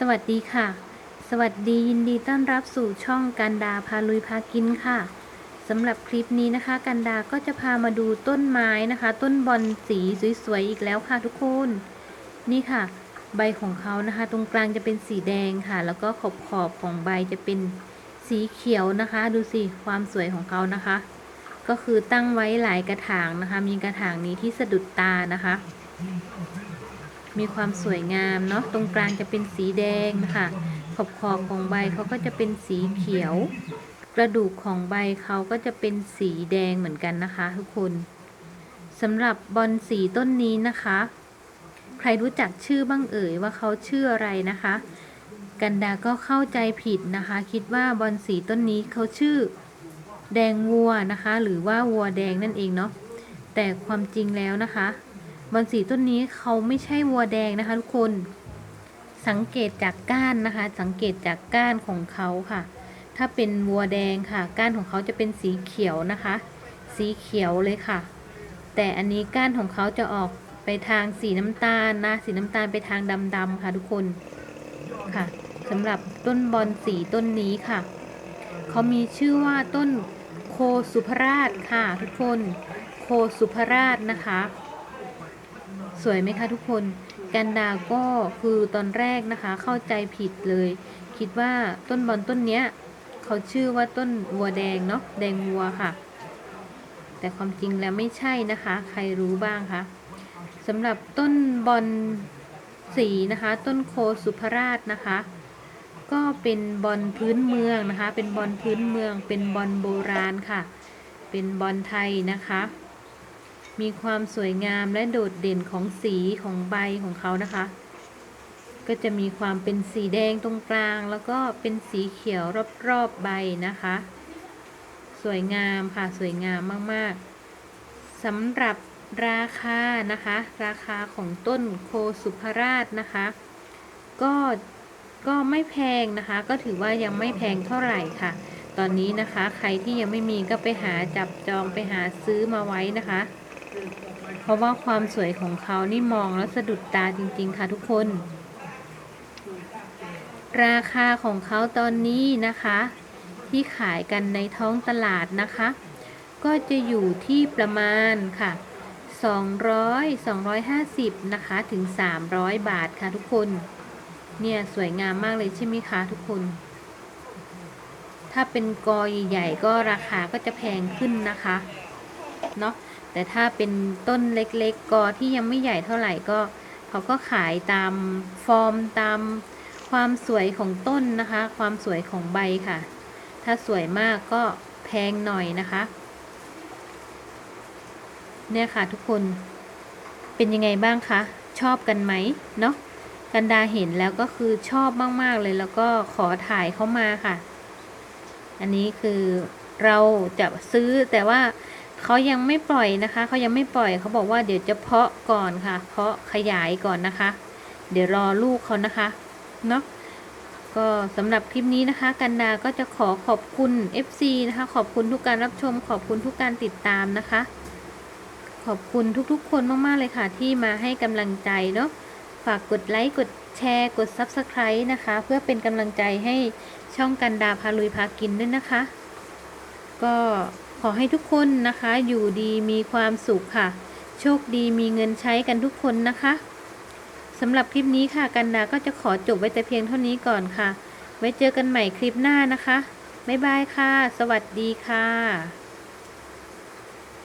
สวัสดีค่ะ สวัสดียินดีต้อนรับสู่ช่องกันดาพาลุยพากินค่ะสำหรับคลิปนี้นะคะ กันดาก็จะพามาดูต้นไม้นะคะ ต้นบอนสีสวยๆอีกแล้วค่ะทุกคน นี่ค่ะ ใบของเขานะคะ ตรงกลางจะเป็นสีแดงค่ะ แล้วก็ขอบขอบของใบจะเป็นสีเขียวนะคะ ดูสิความสวยของเขานะคะ ก็คือตั้งไว้หลายกระถางนะคะ มีกระถางนี้ที่สะดุดตานะคะ มีความสวยงามเนาะตรงกลางจะเป็นสีแดงนะคะขอบขอบของใบเขาก็จะเป็นสีเขียว กระดูกของใบเขาก็จะเป็นสีแดงเหมือนกันนะคะ ทุกคนสำหรับบอนสีต้นนี้นะคะ ใครรู้จักชื่อบ้างเอ่ยว่าเขาชื่ออะไรนะคะ กันดาก็เข้าใจผิดนะคะ คิดว่าบอนสีต้นนี้เขาชื่อแดงวัวนะคะ หรือว่าวัวแดงนั่นเองเนาะแต่ความจริงแล้วนะคะ บอนสีต้นนี้เขาไม่ใช่วัวแดงนะคะ ทุกคนสังเกตจากก้านนะคะ สังเกตจากก้านของเขาค่ะ ถ้าเป็นวัวแดงค่ะ ก้านของเขาจะเป็นสีเขียวนะคะ สีเขียวเลยค่ะ แต่อันนี้ก้านของเขาจะออกไปทางสีน้ำตาลนะ สีน้ำตาลไปทางดำๆค่ะ ทุกคนค่ะสำหรับต้นบอนสีต้นนี้ค่ะ เขามีชื่อว่าต้นโคสุภราชค่ะ ทุกคน โคสุภราชนะคะ สวยไหมคะทุกคน กันดาก็คือตอนแรกนะคะเข้าใจผิดเลย คิดว่าต้นบอนต้นเนี้ยเขาชื่อว่าต้นวัวแดงเนาะแดงวัวค่ะ แต่ความจริงแล้วไม่ใช่นะคะ ใครรู้บ้างคะสำหรับต้นบอนสีนะคะ ต้นโคสุภราชนะคะ ก็เป็นบอลพื้นเมืองนะคะ เป็นบอลพื้นเมือง เป็นบอลโบราณค่ะ เป็นบอลไทยนะคะ มีความสวยงามและโดดเด่นของสีของใบของเขานะคะ ก็จะมีความเป็นสีแดงตรงกลาง แล้วก็เป็นสีเขียวรอบๆใบนะคะ สวยงามค่ะสวยงามมากๆสำหรับราคานะคะ ราคาของต้นโคสุภราชนะคะ ก็ก็ไม่แพงนะคะ ก็ถือว่ายังไม่แพงเท่าไหร่ค่ะ ตอนนี้นะคะ ใครที่ยังไม่มีก็ไปหาจับจองไปหาซื้อมาไว้นะคะ เพราะว่าความสวยของเขานี่มองแล้วสะดุดตาจริง ๆ ค่ะทุกคน ราคาของเขาตอนนี้นะคะ ที่ขายกันในท้องตลาดนะคะ ก็จะอยู่ที่ประมาณค่ะ 200 250 นะคะถึง 300 บาทค่ะทุกคน เนี่ยสวยงามมากเลยใช่ไหมคะทุกคน ถ้าเป็นกอใหญ่ๆก็ราคาก็จะแพงขึ้นนะคะ เนาะ แต่ถ้าเป็นต้นเล็กๆกอที่ยังไม่ใหญ่เท่าไหร่ก็เขาก็ขายตามฟอร์มตามความสวยของต้นนะคะ ความสวยของใบค่ะ ถ้าสวยมากก็แพงหน่อยนะคะ เนี่ยค่ะทุกคนเป็นยังไงบ้างคะชอบกันไหมเนาะกันดาเห็นแล้วก็คือชอบมาก ๆ เลยแล้วก็ขอถ่ายเข้ามาค่ะ อันนี้คือเราจะซื้อแต่ว่า เขายังไม่ปล่อยนะคะ เขายังไม่ปล่อยเขาบอกว่าเดี๋ยวจะเพาะก่อนค่ะ เพาะขยายก่อนนะคะ เดี๋ยวรอลูกเขานะคะเนาะก็สำหรับคลิปนี้นะคะ กันดาก็จะขอขอบคุณ FC นะคะ ขอบคุณทุกการรับชม ขอบคุณทุกการติดตามนะคะ ขอบคุณทุกๆ คนมากๆเลยค่ะ ที่มาให้กำลังใจเนาะฝากกดไลค์กดแชร์กด Subscribe นะคะ เพื่อเป็นกำลังใจให้ช่องกันดาพาลุยพากินด้วยนะคะ ก็ อให้ทุกคนนะคะอยู่ดีมีความสุขค่ะ โชคดีมีเงินใช้กันทุกคนนะคะสำหรับคลิปนี้ค่ะกันดาก็จะขอจบไว้แต่เพียงเท่านี้ก่อนค่ะ ไว้เจอกันใหม่คลิปหน้านะคะบ๊ายบายค่ะ สวัสดีค่ะ